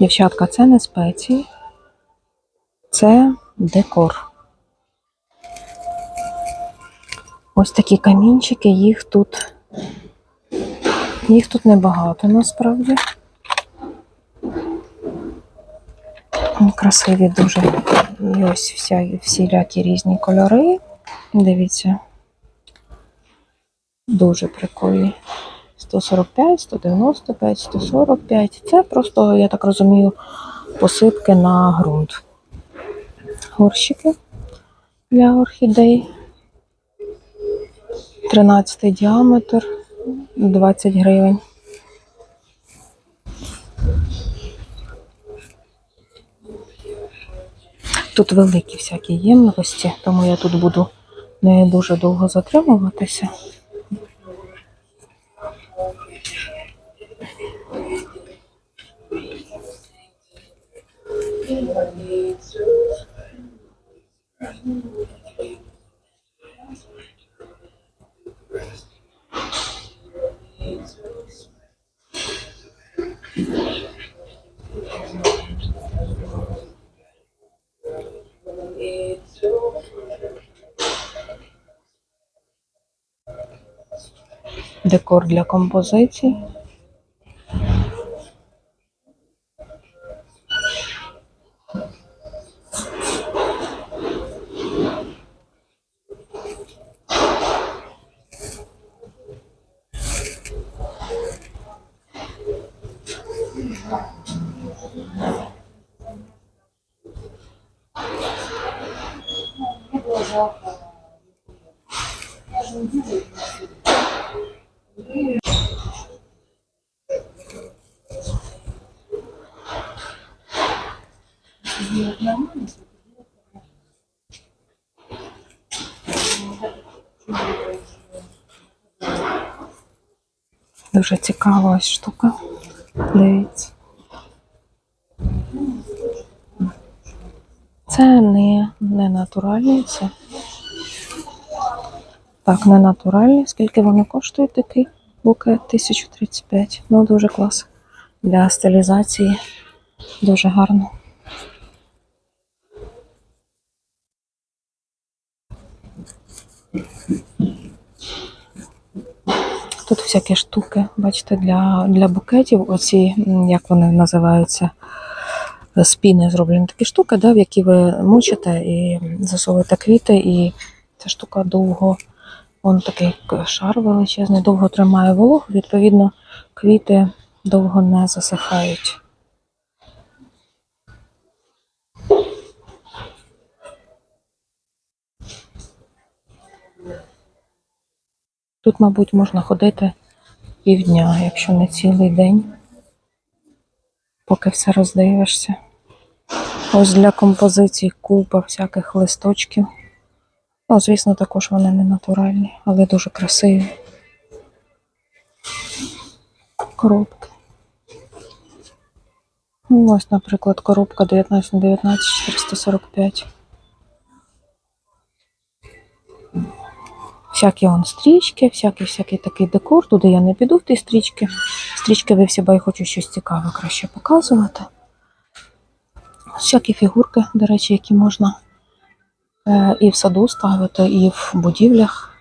Дівчатка, це не спеції, це декор. Ось такі камінчики, їх тут. Їх тут небагато насправді. Красиві дуже. І ось вся, всілякі різні кольори. Дивіться. Дуже прикольні. 145, 195, 145. Це просто, я так розумію, посипки на ґрунт. Горщики для орхідей. 13 діаметр, 20 гривень. Тут великі всякі ємності, тому я тут буду не дуже довго затримуватися. Декор для композицій. Дуже цікава штука. Дивіться. Це не, не натуральні, це. Так, не натуральні. Скільки вони коштують такий букет? 1035. Ну, дуже клас. Для стилізації дуже гарно. Тут всякі штуки, бачите, для, для букетів, оці, як вони називаються, з піни зроблені такі штуки, да, в які ви мучите і засовуєте квіти, і ця штука довго, он такий шар величезний, довго тримає вологу, відповідно, квіти довго не засихають. Тут, мабуть, можна ходити півдня, якщо не цілий день, поки все роздивишся. Ось для композицій купа всяких листочків. Ну, звісно, також вони не натуральні, але дуже красиві. Коробки. Ну, ось, наприклад, коробка 19 на 19 445. Всякі он стрічки, всякий всякий такий декор. Туди я не піду в ті стрічки. Стрічки ви всі, я хочу щось цікаве краще показувати. Всякі фігурки, до речі, які можна е, і в саду ставити, і в будівлях.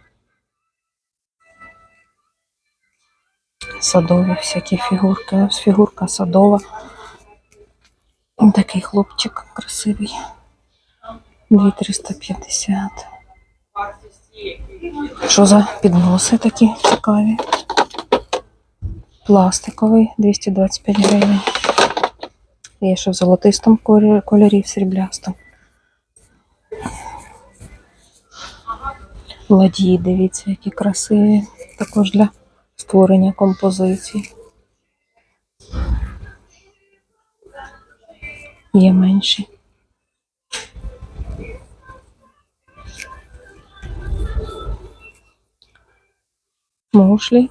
Садові всякі фігурки. Ось фігурка садова. Такий хлопчик красивий. 2350. Що за підноси такі цікаві? Пластиковий 225 гривень. Є ще в золотистому кольорі, в сріблястому. Ладії, дивіться, які красиві. Також для створення композицій. Є менші. Мушлі,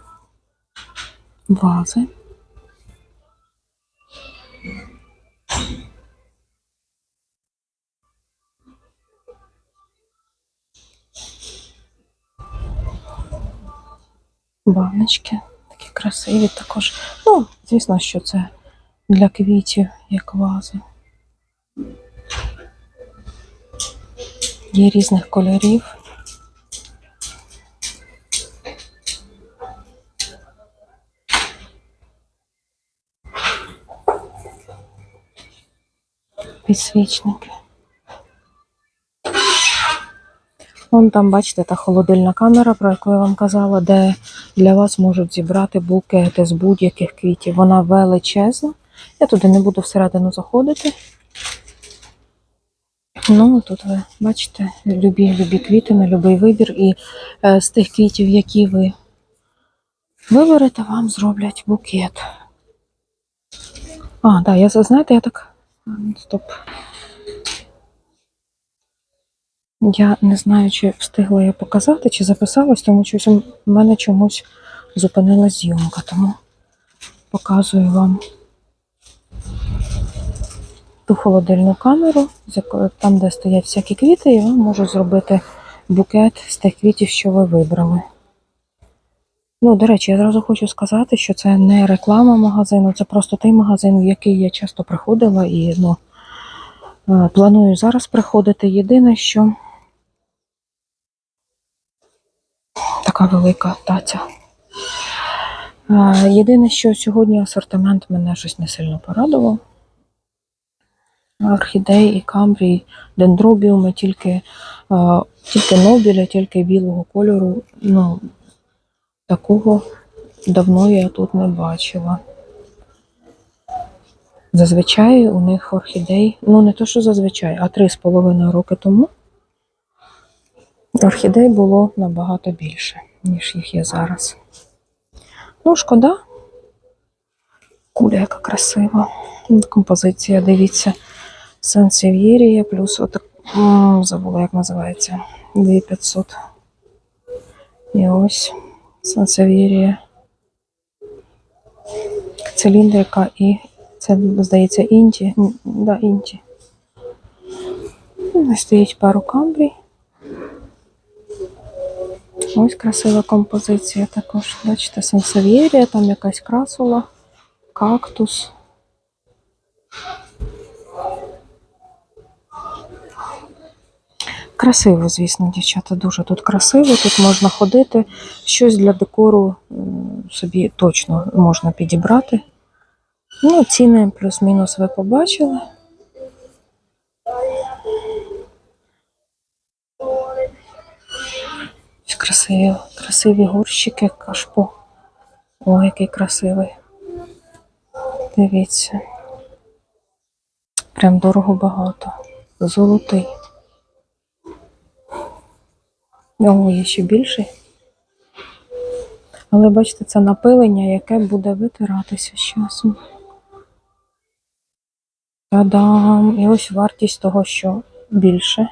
вази. Баночки такі красиві також. Ну, звісно, що це для квітів, як вази. Є різних кольорів. Підсвічники. Вон там, бачите, та холодильна камера, про яку я вам казала, де для вас можуть зібрати букети з будь-яких квітів. Вона величезна. Я туди не буду всередину заходити. Ну, тут ви бачите, любі, любі квіти на будь-який вибір. І е, з тих квітів, які ви виберете, вам зроблять букет. А, так, я знаєте, я так. Стоп. Я не знаю, чи встигла я показати, чи записалась, тому що у мене чомусь зупинилась зйомка, тому показую вам ту холодильну камеру, там, де стоять всякі квіти, і вам можу зробити букет з тих квітів, що ви вибрали. Ну, до речі, я зразу хочу сказати, що це не реклама магазину, це просто той магазин, в який я часто приходила і ну, е, планую зараз приходити. Єдине, що така велика таця. Е, Єдине, що сьогодні асортимент мене щось не сильно порадував. Орхідей і камбрій, дендробіуми, тільки, е, тільки нобіля, тільки білого кольору. Ну, такого давно я тут не бачила. Зазвичай у них орхідей, ну не то, що зазвичай, а три з половиною роки тому орхідей було набагато більше, ніж їх є зараз. Ну, шкода. Куля, яка красива. Композиція, дивіться. Сансев'єрія плюс отак. Забула, як називається. 2500. І ось Сансев'єрія. Циліндрика і це, здається, інті. Да, інті. Стоїть пару камбрій. Ось красива композиція також. Бачите, сансев'єрія, там якась красула, кактус. Красиво, звісно, дівчата, дуже тут красиво. Тут можна ходити. Щось для декору собі точно можна підібрати. Ну, ціни плюс-мінус ви побачили. Красиві, красиві горщики, кашпо. О, який красивий. Дивіться. Прям дорого багато. Золотий. О, є ще більший. Але бачите, це напилення, яке буде витиратися з часом. Та-дам! І ось вартість того, що більше.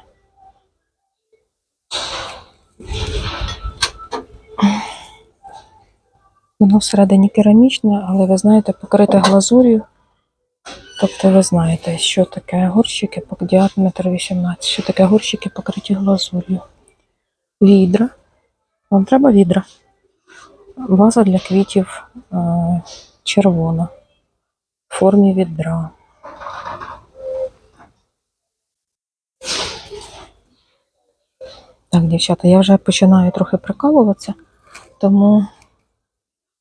Воно всередині керамічне, але ви знаєте, покрите глазур'ю. Тобто ви знаєте, що таке горщики по діаметр 18, що таке горщики покриті глазур'ю. Відра. Вам треба відра. Ваза для квітів е, червона в формі відра. Так, дівчата, я вже починаю трохи прикалуватися, тому.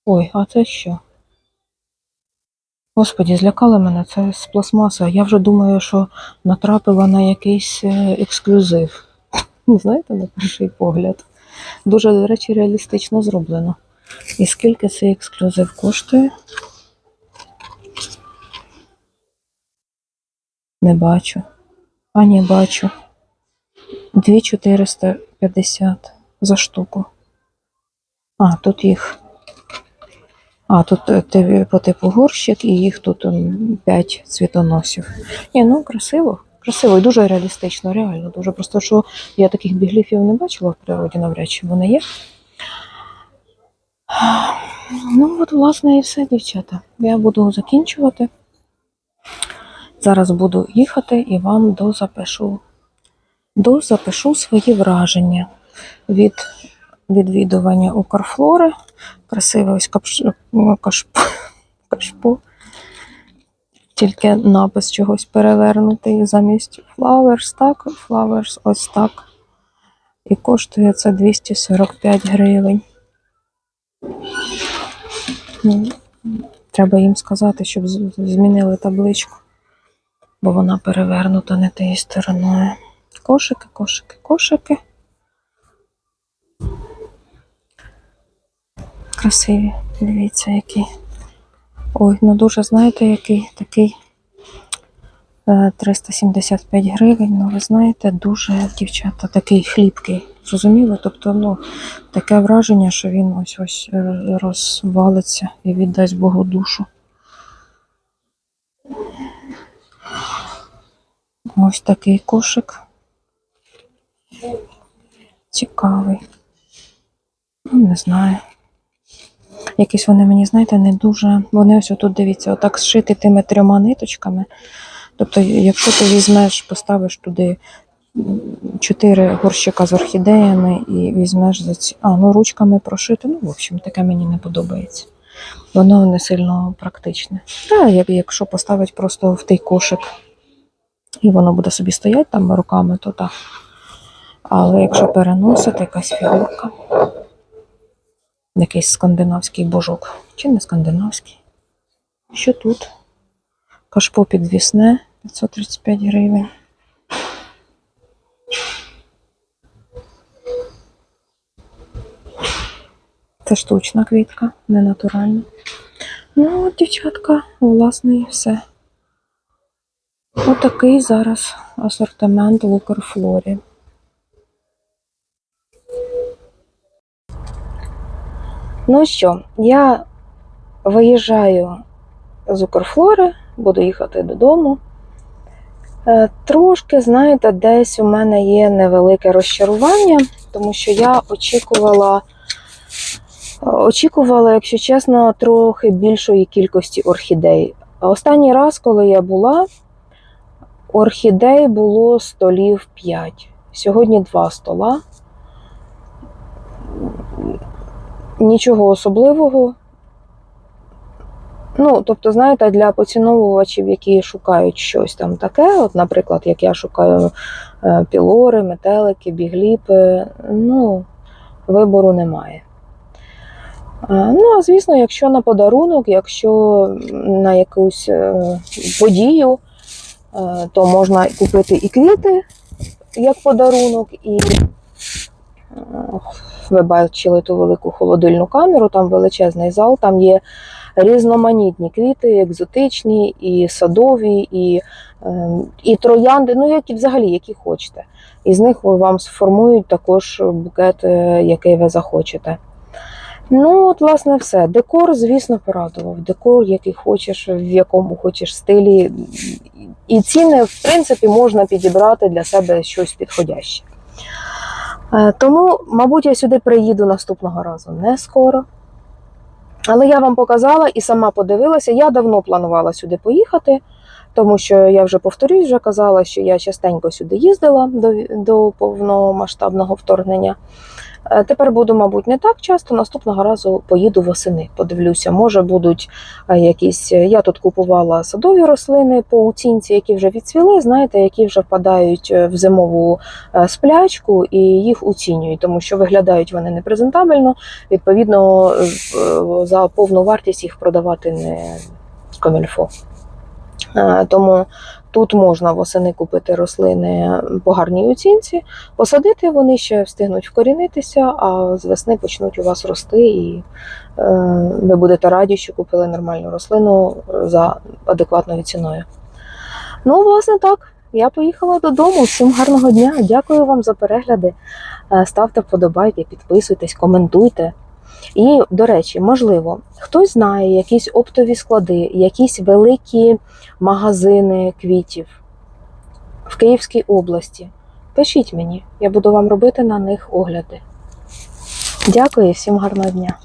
Ой, а це що? Господі, злякали мене, це з пластмаса. Я вже думаю, що натрапила на якийсь е, ексклюзив. Знаєте, на перший погляд. Дуже, до речі, реалістично зроблено. І скільки цей ексклюзив коштує? Не бачу. А ні, бачу. 2450 за штуку. А, тут їх. А, тут е, по типу горщик, і їх тут 5 цвітоносів. Ні, ну красиво. Красиво і дуже реалістично, реально. Дуже просто, що я таких бігліфів не бачила в природі, навряд чи вони є. Ну, от, власне, і все, дівчата. Я буду закінчувати. Зараз буду їхати і вам дозапишу, дозапишу свої враження від відвідування Укрфлори. Красиве ось капш... ну, кашпо. кашпо. Тільки напис чогось перевернутий замість flowers, так, flowers ось так. І коштує це 245 гривень. Ну, Треба їм сказати, щоб змінили табличку, бо вона перевернута не тією стороною. Кошики, кошики, кошики. Красиві. Дивіться, які. Ой, ну дуже, знаєте, який такий е, 375 гривень. Ну, ви знаєте, дуже, дівчата, такий хлібкий. Зрозуміло? Тобто, ну, таке враження, що він ось ось е, розвалиться і віддасть Богу душу. Ось такий кошик. Цікавий. Ну, не знаю. Якісь вони мені, знаєте, не дуже. Вони ось тут, дивіться, отак зшити тими трьома ниточками. Тобто, якщо ти візьмеш, поставиш туди чотири горщика з орхідеями і візьмеш за ці. А, ну ручками прошити. Ну, в общем, таке мені не подобається. Воно не сильно практичне. Так, якщо поставити просто в той кошик, і воно буде собі стояти там руками, то так. Але якщо переносити якась фігурка, якийсь скандинавський божок. Чи не скандинавський? Що тут? Кашпо підвісне 535 гривень. Це штучна квітка, не натуральна. Ну, от, дівчатка, власне, і все. Отакий зараз асортимент в Укрфлорі. Ну що, я виїжджаю з Укрфлори, буду їхати додому. Е, Трошки, знаєте, десь у мене є невелике розчарування, тому що я очікувала, очікувала, якщо чесно, трохи більшої кількості орхідей. Останній раз, коли я була, орхідей було столів 5. Сьогодні 2 стола. Нічого особливого. Ну, тобто, знаєте, для поціновувачів, які шукають щось там таке, от, наприклад, як я шукаю е, пілори, метелики, бігліпи, ну, вибору немає. Е, Ну, а звісно, якщо на подарунок, якщо на якусь е, подію, то можна купити і квіти як подарунок, і ви бачили ту велику холодильну камеру, там величезний зал, там є різноманітні квіти, екзотичні, і садові, і, е, і троянди, ну які взагалі які хочете. І з них вам сформують також букет, е, який ви захочете. Ну, от, власне, все. Декор, звісно, порадував. Декор, який хочеш, в якому хочеш стилі. І ціни, в принципі, можна підібрати для себе щось підходяще. Е, Тому, мабуть, я сюди приїду наступного разу не скоро. Але я вам показала і сама подивилася. Я давно планувала сюди поїхати, тому що я вже повторюсь, вже казала, що я частенько сюди їздила до, до повномасштабного вторгнення. Е, Тепер буду, мабуть, не так часто. Наступного разу поїду восени. Подивлюся, може будуть е, якісь. Я тут купувала садові рослини по оцінці, які вже відцвіли, знаєте, які вже впадають е, в зимову е, сплячку, і їх оцінюють, тому що виглядають вони непрезентабельно. Відповідно, е, за повну вартість їх продавати не комільфо. Е, Тому тут можна восени купити рослини по гарній оцінці, посадити, вони ще встигнуть вкорінитися, а з весни почнуть у вас рости, і е, ви будете раді, що купили нормальну рослину за адекватною ціною. Ну, власне, так. Я поїхала додому. Всім гарного дня. Дякую вам за перегляди. Е, Ставте вподобайки, підписуйтесь, коментуйте. І, до речі, можливо, хтось знає якісь оптові склади, якісь великі магазини квітів в Київській області. Пишіть мені, я буду вам робити на них огляди. Дякую всім гарного дня!